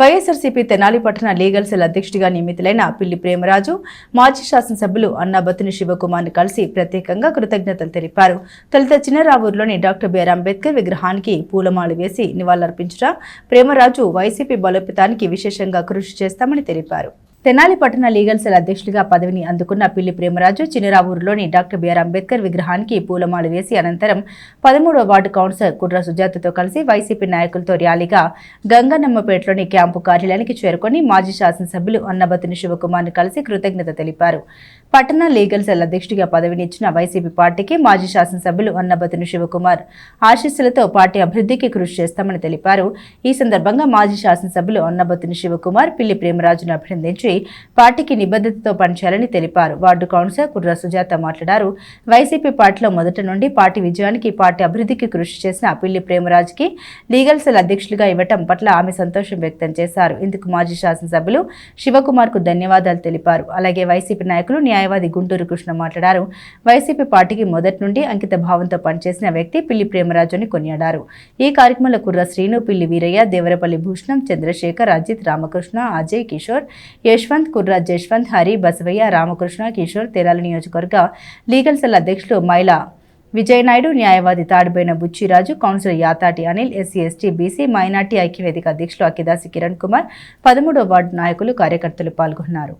వైఎస్ఆర్సీపీ తెనాలి పట్టణ legal cell అధ్యక్షుడిగా నియమితులైన పిల్లి ప్రేమరాజు మాజీ శాసనసభ్యులు అన్నాబత్తుని శివకుమార్ను కలిసి ప్రత్యేకంగా కృతజ్ఞతలు తెలిపారు. తొలుత చిన్నరావూరులోని డాక్టర్ బిఆర్ అంబేద్కర్ విగ్రహానికి పూలమాలు వేసి నివాళులర్పించగా ప్రేమరాజు వైసీపీ బలోపేతానికి విశేషంగా కృషి చేస్తామని తెలిపారు. తెనాలి పట్టణ లీగల్ సెల్ అధ్యక్షుడిగా పదవిని అందుకున్న పిల్లి ప్రేమరాజు చిన్నరావూరులోని డాక్టర్ బిఆర్ అంబేద్కర్ విగ్రహానికి పూలమాల వేసి అనంతరం పదమూడవ వార్డు కౌన్సిలర్ కుట్ర సుజాతతో కలిసి వైసీపీ నాయకులతో ర్యాలీగా గంగనమ్మపేటలోని క్యాంపు కార్యాలయానికి చేరుకొని మాజీ శాసనసభ్యులు అన్నబతిని శివకుమార్ను కలిసి కృతజ్ఞత తెలిపారు. పట్టణ లీగల్ సెల్ అధ్యక్షుడిగా పదవినిచ్చిన వైసీపీ పార్టీకి మాజీ శాసనసభ్యులు అన్నబతిని శివకుమార్ ఆశీస్సులతో పార్టీ అభివృద్ధికి కృషి చేస్తామని తెలిపారు. ఈ సందర్భంగా మాజీ శాసనసభ్యులు అన్నబతిని శివకుమార్ పిల్లి ప్రేమరాజును అభినందించి పార్టీకి నిబద్ధతతో పనిచేయాలని తెలిపారు. వార్డు కౌన్సిలర్ కుర్ర సుజాత మాట్లాడారు. వైసీపీ పార్టీలో మొదటి నుండి పార్టీ విజయానికి పార్టీ అభివృద్ధికి కృషి చేసిన పిల్లి ప్రేమరాజ్కి లీగల్ సెల్ అధ్యక్షులుగా ఇవ్వటం పట్ల ఆమె సంతోషం వ్యక్తం చేశారు. ఇందుకు మాజీ శాసనసభ్యులు శివకుమార్కు ధన్యవాదాలు తెలిపారు. అలాగే వైసీపీ నాయకులు న్యాయవాది గుంటూరు కృష్ణ మాట్లాడారు. వైసీపీ పార్టీకి మొదటి నుండి అంకిత భావంతో పనిచేసిన వ్యక్తి పిల్లి ప్రేమరాజు అని కొనియాడారు. ఈ కార్యక్రమంలో కుర్ర శ్రీను పిల్లి వీరయ్య దేవరపల్లి భూషణం చంద్రశేఖర్ అజిత్ రామకృష్ణ అజయ్ కిషోర్ యశ్వంత్ కుర్రా జశ్వంత్ హరి బసవయ్య రామకృష్ణ కిషోర్ తెరాల నియోజకవర్గ లీగల్ సెల్ అధ్యక్షులు మైలా విజయనాయుడు న్యాయవాది Tadipoyina Buchiraju councillor Yatati Anil SC ST BC minority ఐక్యవేదిక అధ్యక్షులు అఖిదాసి కిరణ్ కుమార్ పదమూడో వార్డు నాయకులు కార్యకర్తలు పాల్గొన్నారు.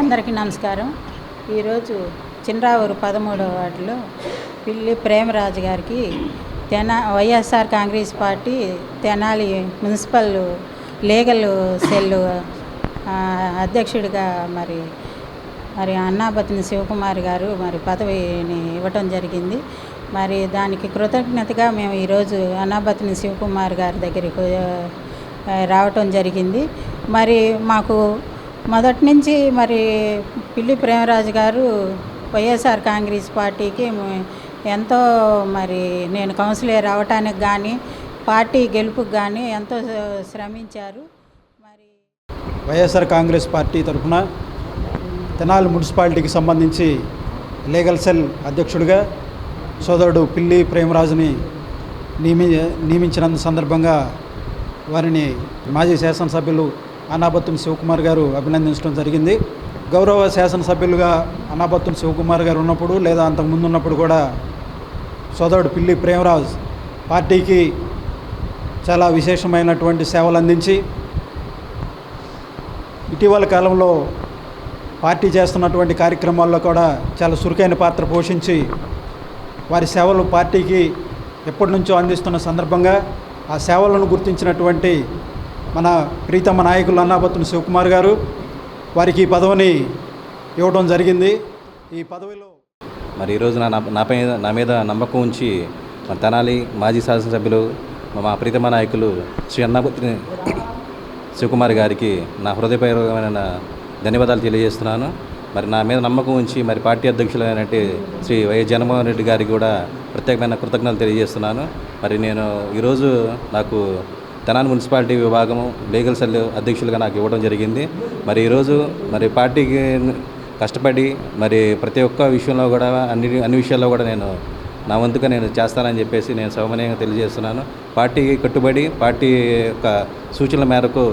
అందరికీ నమస్కారం. ఈరోజు చిన్రావూరు పదమూడవ వార్డులో పిల్లి ప్రేమరాజు గారికి తెనా YSR Congress party Tenali municipal legal cell అధ్యక్షుడిగా మరి మరి అన్నాపతిని శివకుమార్ గారు మరి పదవిని ఇవ్వటం జరిగింది. మరి దానికి కృతజ్ఞతగా మేము ఈరోజు అన్నాపతిని శివకుమార్ గారి దగ్గరికి రావటం జరిగింది. మరి మాకు మొదటి నుంచి మరి పిల్లి ప్రేమరాజు గారు వైఎస్ఆర్ కాంగ్రెస్ పార్టీకి ఎంతో మరి నేను కౌన్సిలర్ అవటానికి కానీ పార్టీ గెలుపుకి కానీ ఎంతో శ్రమించారు. మరి వైఎస్ఆర్ కాంగ్రెస్ పార్టీ తరఫున తెనాలి మున్సిపాలిటీకి సంబంధించి లీగల్ సెల్ అధ్యక్షుడిగా సోదరుడు పిల్లి ప్రేమరాజుని నియమి నియమించినందు సందర్భంగా వారిని మాజీ శాసనసభ్యులు అనాబత్తుని శివకుమార్ గారు అభినందించడం జరిగింది. గౌరవ శాసనసభ్యులుగా అనాబత్తుని శివకుమార్ గారు ఉన్నప్పుడు లేదా అంతకుముందు ఉన్నప్పుడు కూడా సోదరుడు పిల్లి ప్రేమరాజ్ పార్టీకి చాలా విశేషమైనటువంటి సేవలు అందించి ఇటీవల కాలంలో పార్టీ చేస్తున్నటువంటి కార్యక్రమాల్లో కూడా చాలా చురుకైన పాత్ర పోషించి వారి సేవలు పార్టీకి ఎప్పటి నుంచో అందిస్తున్న సందర్భంగా ఆ సేవలను గుర్తించినటువంటి మన ప్రీతమ నాయకులు అన్నాపత్రుని శివకుమార్ గారు వారికి ఈ పదవిని ఇవ్వడం జరిగింది. ఈ పదవిలో మరి ఈరోజు నా నాపై నా మీద నమ్మకం ఉంచి మన తెనాలి మాజీ శాసనసభ్యులు మా ప్రీతమ నాయకులు శ్రీ అన్నాపత్రి శివకుమార్ గారికి నా హృదయపూర్వకమైన ధన్యవాదాలు తెలియజేస్తున్నాను. మరి నా మీద నమ్మకం ఉంచి మరి పార్టీ అధ్యక్షులైనటువంటి శ్రీ వైఎస్ జగన్మోహన్ రెడ్డి గారికి కూడా ప్రత్యేకమైన కృతజ్ఞతలు తెలియజేస్తున్నాను. మరి నేను ఈరోజు నాకు తెనాలి మున్సిపాలిటీ విభాగం లీగల్ సెల్ అధ్యక్షులుగా నాకు ఇవ్వడం జరిగింది. మరి ఈరోజు మరి పార్టీకి కష్టపడి మరి ప్రతి ఒక్క విషయంలో కూడా అన్ని అన్ని విషయాల్లో కూడా నేను నా వంతుగా నేను చేస్తానని చెప్పేసి నేను సౌమనీయంగా తెలియజేస్తున్నాను. పార్టీకి కట్టుబడి పార్టీ యొక్క సూచనల మేరకు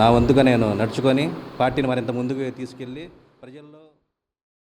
నా వంతుగా నేను నడుచుకొని పార్టీని మరింత ముందుకు తీసుకెళ్ళి ప్రజల్లో